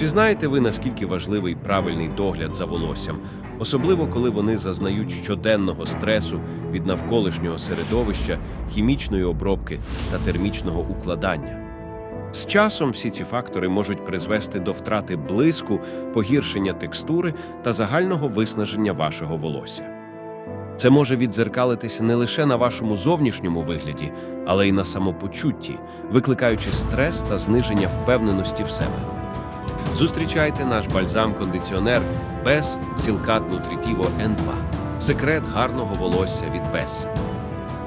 Чи знаєте ви, наскільки важливий правильний догляд за волоссям, особливо коли вони зазнають щоденного стресу від навколишнього середовища, хімічної обробки та термічного укладання? З часом всі ці фактори можуть призвести до втрати блиску, погіршення текстури та загального виснаження вашого волосся. Це може віддзеркалитися не лише на вашому зовнішньому вигляді, але й на самопочутті, викликаючи стрес та зниження впевненості в себе. Зустрічайте наш бальзам-кондиціонер без Сілкат Нутрітіво N2 секрет гарного волосся від Бес.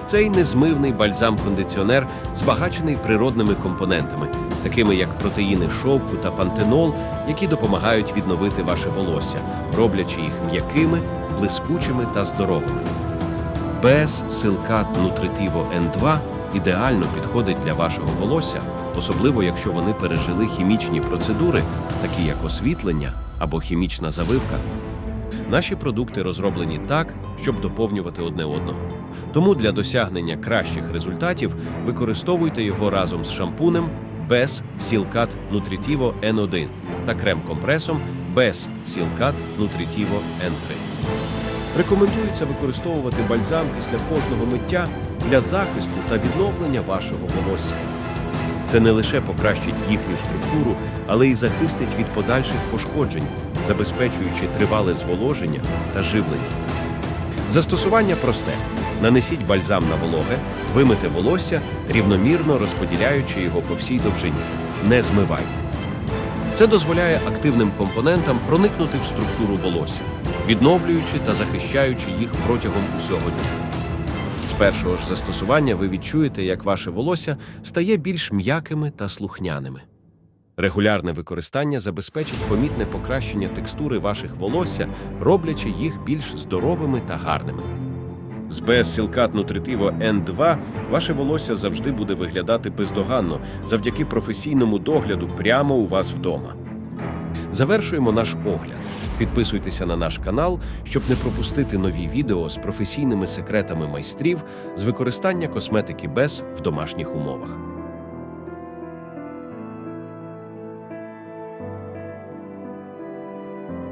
Цей незмивний бальзам-кондиціонер збагачений природними компонентами, такими як протеїни шовку та пантенол, які допомагають відновити ваше волосся, роблячи їх м'якими, блискучими та здоровими. Без Силкат Нутритіво N2 ідеально підходить для вашого волосся, особливо якщо вони пережили хімічні процедури, такі як освітлення або хімічна завивка. Наші продукти розроблені так, щоб доповнювати одне одного. Тому для досягнення кращих результатів використовуйте його разом з шампунем без Сілкат Нутрітіво N1 та крем-компресом без Сілкат Нутрітіво N3. Рекомендується використовувати бальзам після кожного миття для захисту та відновлення вашого волосся. Це не лише покращить їхню структуру, але й захистить від подальших пошкоджень, забезпечуючи тривале зволоження та живлення. Застосування просте: нанесіть бальзам на вологе, вимите волосся, рівномірно розподіляючи його по всій довжині. Не змивайте. Це дозволяє активним компонентам проникнути в структуру волосся, відновлюючи та захищаючи їх протягом усього дня. Першого ж застосування ви відчуєте, як ваше волосся стає більш м'якими та слухняними. Регулярне використання забезпечить помітне покращення текстури ваших волосся, роблячи їх більш здоровими та гарними. З Сілкат Нутритиво N2 ваше волосся завжди буде виглядати бездоганно завдяки професійному догляду прямо у вас вдома. Завершуємо наш огляд. Підписуйтеся на наш канал, щоб не пропустити нові відео з професійними секретами майстрів з використання косметики без в домашніх умовах.